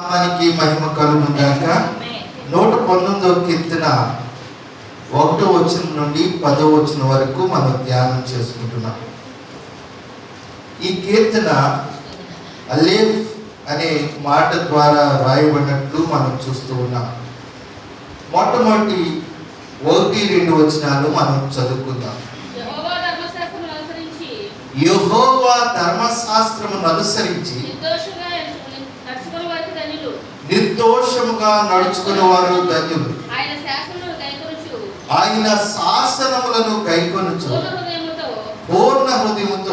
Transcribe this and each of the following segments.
నామానికి మహిమ కలుగు గాక నూట పంతొమ్మిదో కీర్తన ఒకటో వచనం నుండి పదో వచనం వరకు మనం ధ్యానం చేసుకుంటున్నాం. ఈ కీర్తన అలేఫ్ అనే మాట ద్వారా రాయబడినట్లు మనం చూస్తూ ఉన్నాం. మొట్టమొదటి ఒకటి రెండు వచనాలు మనం చదువుకుందాం. యెహోవా ధర్మశాస్త్రమును అనుసరించి నిర్దోషంగా నిర్దోషముగా నడుచుకున్న వారు ధన్యులు. ఆయన శాసనములను గైకొనుచు పూర్ణ హృదయముతో.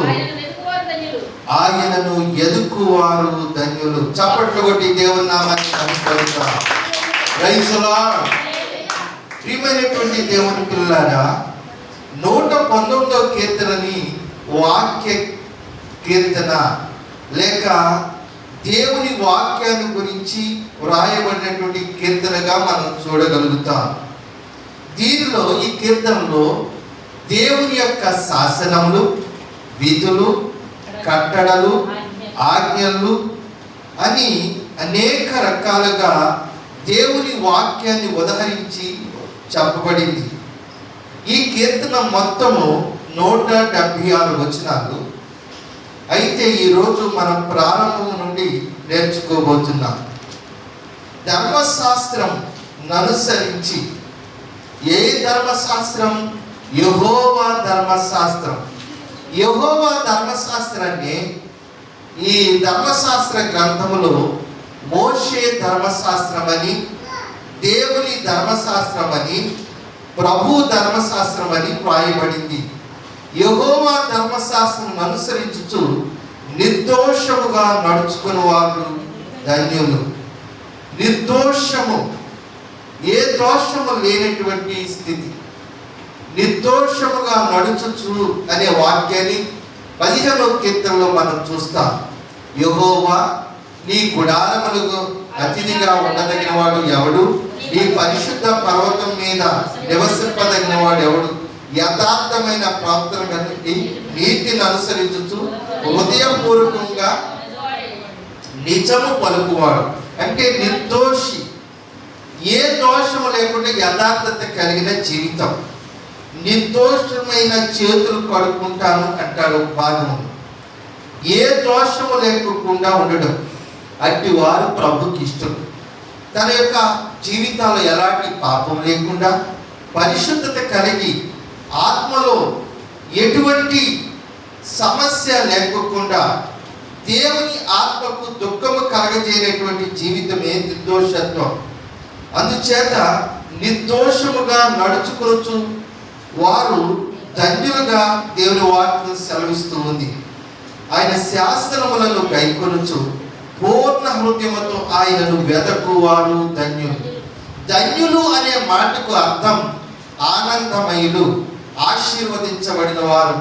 ఆయనను ఎదుకువారు ధన్యులు. చప్పట్లు కొట్టి దేవుని నామాన్ని. ప్రియమైనటువంటి దేవుని పిల్లారా నూట పంతొమ్మిదో కీర్తనని వాక్య కీర్తన లేక దేవుని వాక్యాన్ని గురించి వ్రాయబడినటువంటి కీర్తనగా మనం చూడగలుగుతాం. దీనిలో ఈ కీర్తనలో దేవుని యొక్క శాసనములు విధులు కట్టడలు ఆజ్ఞలు అని అనేక రకాలుగా దేవుని వాక్యాన్ని ఉదహరించి చెప్పబడింది. ఈ కీర్తన మొత్తము నూట డెబ్భై ఆరు వచనాలు. అయితే ఈరోజు మనం ప్రారంభం నుండి నేర్చుకోబోతున్నాం. ధర్మశాస్త్రం అనుసరించి ఏ ధర్మశాస్త్రం? యహోవా ధర్మశాస్త్రం. యహోవా ధర్మశాస్త్రాన్ని ఈ ధర్మశాస్త్ర గ్రంథములో మోషే ధర్మశాస్త్రం అని దేవుని ధర్మశాస్త్రం అని ప్రభు ధర్మశాస్త్రం అని వ్రాయబడింది. యహోవా ధర్మశాస్త్రం అనుసరించుచు నిర్దోషముగా నడుచుకుని వారు ధన్యులు. నిర్దోషము. ఏ దోషము లేనటువంటి స్థితి. నిర్దోషముగా నడుచుచు అనే వాక్యాన్ని పదిహేను కీర్తనలో మనం చూస్తాం. యహోవా నీ గుడారములకు అతిథిగా ఉండదగిన వాడు ఎవడు? నీ పరిశుద్ధ పర్వతం మీద నివసింపదగిన వాడు ఎవడు యథార్థమైన ప్రాంతం కలిగి నీతిని అనుసరించుతూ హృదయపూర్వకంగా నిజము పలుకువాడు. అంటే నిర్దోషి. ఏ దోషము లేకుండా యథార్థత కలిగిన జీవితం. నిర్దోషమైన చేతులు కడుక్కుంటాను అంటాడు భాగము ఏ దోషము లేకుండా ఉండడం. అట్టి వారు ప్రభుకి ఇష్టం. తన యొక్క జీవితంలో ఎలాంటి పాపం లేకుండా పరిశుద్ధత కలిగి ఆత్మలో ఎటువంటి సమస్య లేకోకుండా దేవుని ఆత్మకు దుఃఖము కలగజేయనటువంటి జీవితమే నిర్దోషత్వం. అందుచేత నిర్దోషముగా నడుచుకొచ్చు వారు ధన్యులుగా దేవుని వాక్యం సెలవిస్తూ ఉంది. ఆయన శాస్త్రములను గైకొనుచు పూర్ణ హృదయముతో ఆయనను వెదకువారు ధన్యులు ధన్యులు అనే మాటకు అర్థం ఆనందమయులు ఆశీర్వదించబడిన వారు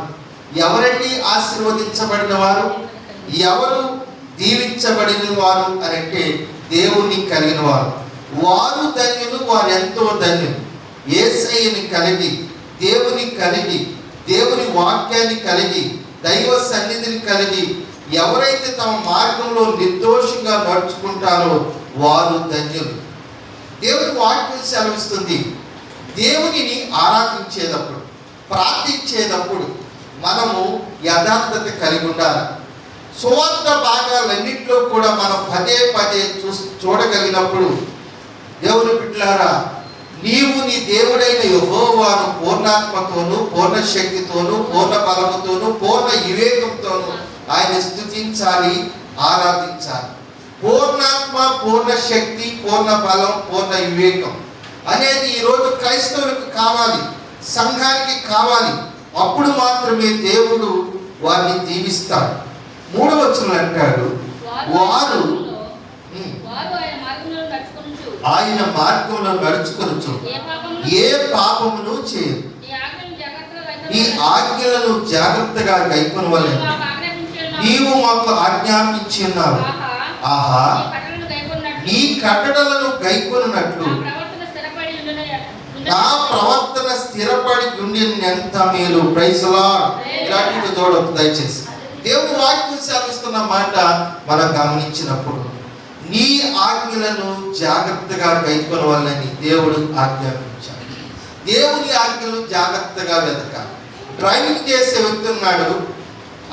ఎవరండి ఆశీర్వదించబడిన వారు ఎవరు దీవించబడిన వారు అని అంటే దేవుణ్ణి కలిగిన వారు వారు ధన్యులు వారు ఎంతో ధన్యులు. ఏసైని కలిగి దేవుని కలిగి దేవుని వాక్యాన్ని కలిగి దైవ సన్నిధిని కలిగి ఎవరైతే తమ మార్గంలో నిర్దోషంగా నడుచుకుంటారో వారు ధన్యులు. దేవుని వాక్యం సెలవిస్తుంది. దేవునిని ఆరాధించేటప్పుడు ప్రార్థించేటప్పుడు మనము యథార్థత కలిగి ఉండాలి. సువార్త భాగాలన్నింటిలో కూడా మనం పదే పదే చూ చూడగలిగినప్పుడు దేవుని బిడ్డలారా నీవు నీ దేవుడైన యహోవాను పూర్ణాత్మతోను పూర్ణ శక్తితోను పూర్ణ బలముతోను పూర్ణ వివేకంతోను ఆయన స్థుతించాలి ఆరాధించాలి. పూర్ణాత్మ పూర్ణ శక్తి పూర్ణ బలం పూర్ణ వివేకం అనేది ఈరోజు క్రైస్తవులకు కావాలి సంఘానికి కావాలి. అప్పుడు మాత్రమే దేవుడు వారిని దీవిస్తాడు. మూడవ వచనం అంటాడు వారు ఆయన మార్గంలో నడుచుకొనుచు. ఆయన మార్గంలో నడుచుకొనుచు. ఏ పాపమును? చేయరు. ఈ ఆజ్ఞలను జాగ్రత్తగా ఆజ్ఞాపించున్నావు. నీవు మాకు ఆజ్ఞాపించి ఉన్నావు ఆహా. నీ కట్టడలను గైకొన్నట్లు నీ ప్రవర్తన స్థిరపడి ఉండి ఎంత మేలు. ప్రైజ్లా ఇలాంటివి చూడొద్దు దయచేసి. దేవుడు వాక్యం సెలవిస్తున్న మాట మనం గమనించినప్పుడు నీ ఆజ్ఞలను జాగ్రత్తగా కైకొనవాలని దేవుడు ఆజ్ఞాపించాడు. దేవుని ఆజ్ఞలు జాగ్రత్తగా వెతకాలి. డ్రైవింగ్ చేసే వ్యక్తి ఉన్నాడు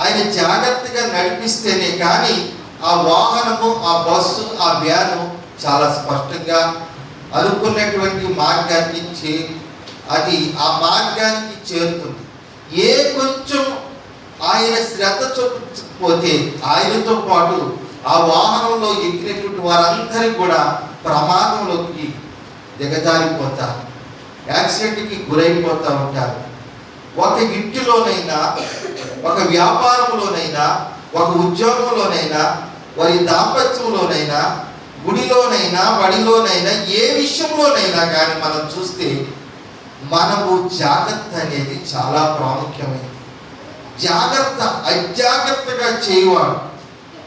ఆయన జాగ్రత్తగా నడిపిస్తేనే కానీ ఆ వాహనము ఆ బస్సు ఆ వ్యాను చాలా స్పష్టంగా అనుకున్నటువంటి మార్గాన్ని చే అది ఆ మార్గానికి చేరుతుంది. ఏ కొంచెం ఆయన శ్రద్ధ చూపకపోతే ఆయనతో పాటు ఆ వాహనంలో ఎక్కినటువంటి వారందరూ కూడా ప్రమాదంలోకి దిగజారిపోతారు. యాక్సిడెంట్కి గురైపోతూ ఉంటారు. ఒక ఇంటిలోనైనా ఒక వ్యాపారంలోనైనా ఒక ఉద్యోగంలోనైనా వారి దాంపత్యంలోనైనా గుడిలోనైనా బడిలోనైనా ఏ విషయంలోనైనా కానీ మనం చూస్తే మనము జాగ్రత్త అనేది చాలా ప్రాముఖ్యమైనది. జాగ్రత్త అజాగ్రత్తగా చేయవాడు.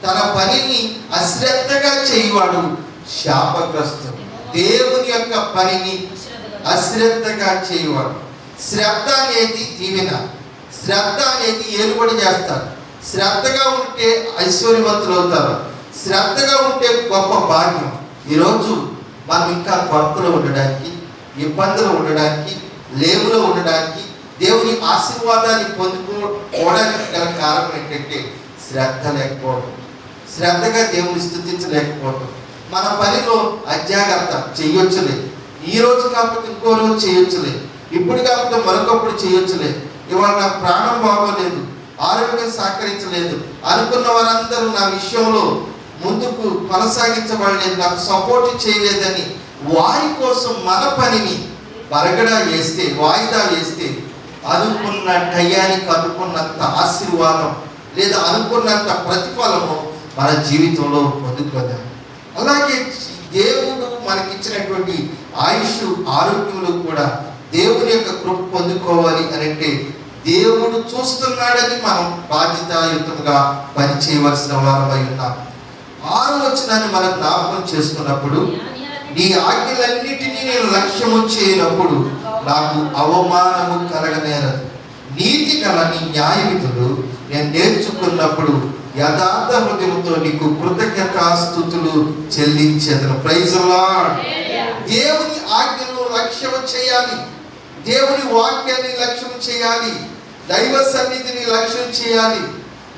తన పనిని అశ్రద్ధగా చేయవాడు శాపగ్రస్తుడు. దేవుని యొక్క పనిని అశ్రద్ధగా చేయవాడు. శ్రద్ధ అనేది దీవెన. శ్రద్ధ అనేది ఏలుబడి చేస్తారు. శ్రద్ధగా ఉంటే ఐశ్వర్యవంతులు అవుతారు. శ్రద్ధగా ఉంటే గొప్ప భాగ్యం. ఈరోజు మనం ఇంకా కొరతలో ఉండడానికి ఇబ్బందులు ఉండడానికి లేవులో ఉండడానికి దేవుని ఆశీర్వాదాన్ని పొందుకోవడానికి గల కారణం ఏంటంటే శ్రద్ధ లేకపోవడం. శ్రద్ధగా దేవుని స్థుతించలేకపోవడం. మన పనిలో అజాగ్రత్త చేయొచ్చులే ఈ రోజు కాకపోతే ఇంకో రోజు చేయొచ్చులే ఇప్పుడు కాకపోతే మరొకప్పుడు చేయొచ్చులే ఇవాళ నా ప్రాణం బాగోలేదు. ఆరోగ్యం సహకరించలేదు. అనుకున్న వారందరూ నా విషయంలో ముందుకు కొనసాగించబడలేదు. నాకు సపోర్ట్ చేయలేదని వారి కోసం మన పనిని బరగడా వేస్తే వాయిదా వేస్తే అనుకున్న టయానికి అనుకున్నంత ఆశీర్వాదం లేదా అనుకున్నంత ప్రతిఫలము మన జీవితంలో పొందుకోదాం అలాగే దేవుడు మనకిచ్చినటువంటి ఆయుష్ ఆరోగ్యములు కూడా దేవుని యొక్క కృప పొందుకోవాలి అని అంటే దేవుడు చూస్తున్నాడని మనం బాధ్యతాయుతంగా పని చేయవలసిన వారమై ఉన్నాం. ఆరు మనం జ్ఞాపకం చేసుకున్నప్పుడు నీ ఆజ్ఞలన్నిటినీ నేను లక్ష్యము చేయనప్పుడు నాకు అవమానము కలగనేరదు నీతి గల నీ న్యాయవిధులు నేను నేర్చుకున్నప్పుడు యథార్థ హృదయంతో నీకు కృతజ్ఞతాస్థుతులు చెల్లించేదను. ప్రైజ్ దేవుని ఆజ్ఞను లక్ష్యం చేయాలి. దేవుని వాక్యాన్ని లక్ష్యం చేయాలి. దైవ సన్నిధిని లక్ష్యం చేయాలి.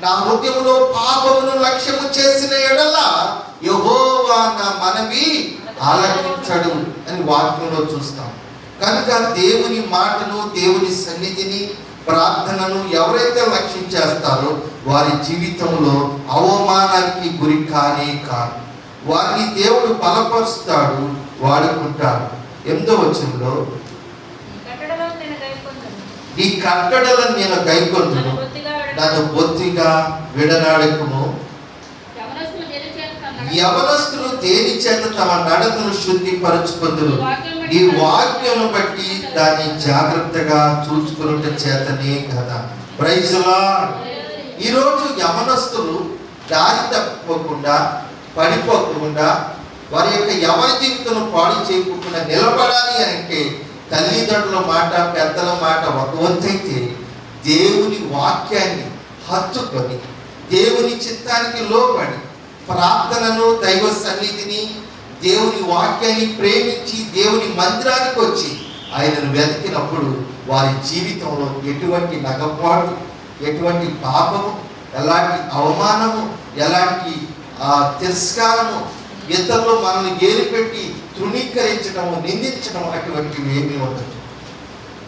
నా హృదయంలో పాపమును లక్ష్యము చేసిన ఎడల యహోవా నా మనవి ఆలకించడు అని వాక్యంలో చూస్తాం. కనుక దేవుని మాటను దేవుని సన్నిధిని ప్రార్థనను ఎవరైతే లక్ష్యం చేస్తారో వారి జీవితంలో అవమానానికి గురి కానే కాదు. వారిని దేవుడు బలపరుస్తాడు వాడుకుంటాడు. నేను గైకొందును. ఈ కట్టడలను నేను గైకొందును. నన్ను బొత్తిగా విడనాడకును యవనస్తులు దేని చేత తమ నడతను శుద్ధిపరచుకుందురు? ఈ వాక్యం బట్టి దాన్ని జాగ్రత్తగా చూసుకున్నట చేతనే కదా. ప్రైజులా ఈరోజు యమనస్తులు దారి తప్పకుండా పడిపోకుండా వారి యొక్క యవన జీవితం పాడు చేయకుండా నిలబడాలి అని అంటే తల్లిదండ్రుల మాట పెద్దల మాట ఒక వంతైతే దేవుని వాక్యాన్ని హత్తుకొని దేవుని చిత్తానికి లోబడి ప్రార్థనను దైవ సన్నిధిని దేవుని వాక్యాన్ని ప్రేమించి దేవుని మందిరానికి వచ్చి ఆయనను వెతికినప్పుడు వారి జీవితంలో ఎటువంటి నగపాటు ఎటువంటి పాపము ఎలాంటి అవమానము ఎలాంటి ఆ, తిరస్కారము ఇతరులు మనల్ని గేలిపెట్టి తృణీకరించడము నిందించడం అటువంటివి ఏమీ ఉండదు.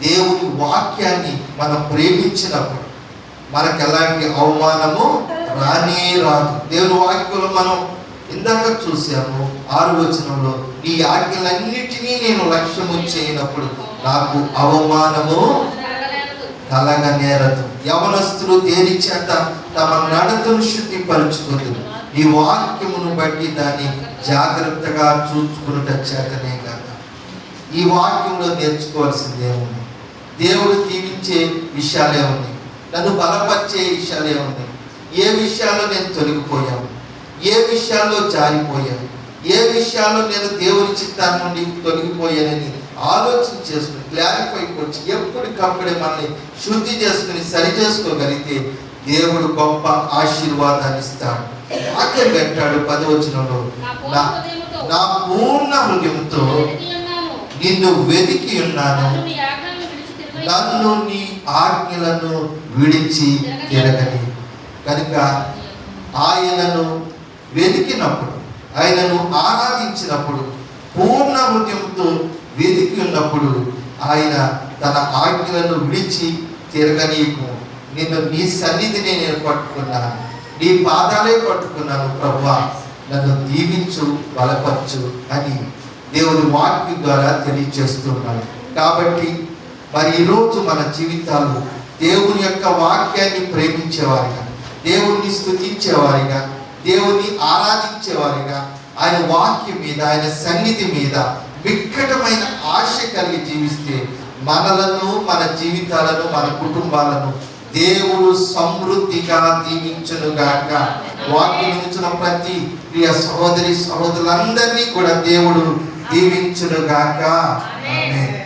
దేవుని వాక్యాన్ని మనం ప్రేమించినప్పుడు మనకు ఎలాంటి అవమానము రానే రాదు. దేవుని వాక్యంలో మనం ఇందాక చూసాము ఆరు వచనంలో ఈ ఆజ్ఞలన్నిటినీ నేను లక్ష్యము చేయనప్పుడు నాకు అవమానము కలగనేరదు. యవనస్తులు దేని చేత తమ నడతను శుద్ధిపరుచుకుంది ఈ వాక్యమును బట్టి దాన్ని జాగ్రత్తగా చూసుకున్నట చేతనే కాక ఈ వాక్యంలో నేర్చుకోవాల్సింది ఏముంది? దేవుడు దీవించే విషయాలే ఉంది నన్ను బలపరిచే విషయాలే ఉంది ఏ విషయాల్లో నేను తొలగిపోయాను? ఏ విషయాల్లో జారిపోయాను? ఏ విషయాల్లో నేను దేవుని చిత్తాన్ని నుండి తొలగిపోయానని ఆలోచన చేసుకుని క్లారిఫై వచ్చి ఎప్పటికప్పుడే మనల్ని శుద్ధి చేసుకుని సరి చేసుకోగలిగితే దేవుడు గొప్ప ఆశీర్వాదాన్ని ఇస్తాడు. వాక్యం పెట్టాడు పదవచనంలో. నా నా పూర్ణ హృదయంతో. నిన్ను వెతికి ఉన్నాను. నన్ను నీ ఆజ్ఞలను విడిచి తిరగని. కనుక ఆయనను వెతికినప్పుడు ఆయనను ఆరాధించినప్పుడు పూర్ణ హృదయంతో వెతికి ఉన్నప్పుడు ఆయన తన ఆజ్ఞలను విడిచి తిరగనీయకు నిన్ను నీ సన్నిధిని నేను పట్టుకున్నాను. నీ పాదాలే పట్టుకున్నాను ప్రభువా నన్ను దీవించు బలపరచు అని దేవుని వాక్యం ద్వారా తెలియజేస్తున్నాడు. కాబట్టి మరి ఈరోజు మన జీవితాలు దేవుని యొక్క వాక్యాన్ని ప్రేమించేవారిగా దేవుణ్ణి స్థుతించేవారిగా దేవుణ్ణి ఆరాధించేవారిగా ఆయన వాక్యం మీద ఆయన సన్నిధి మీద వికటమైన ఆశ కలిగి జీవిస్తే మనలను మన జీవితాలను మన కుటుంబాలను దేవుడు సమృద్ధిగా దీవించునుగాక వాక్యం ఇచ్చిన ప్రతి ప్రియ సహోదరి సహోదరులందరినీ కూడా దేవుడు దీవించునుగాక ఆమేన్.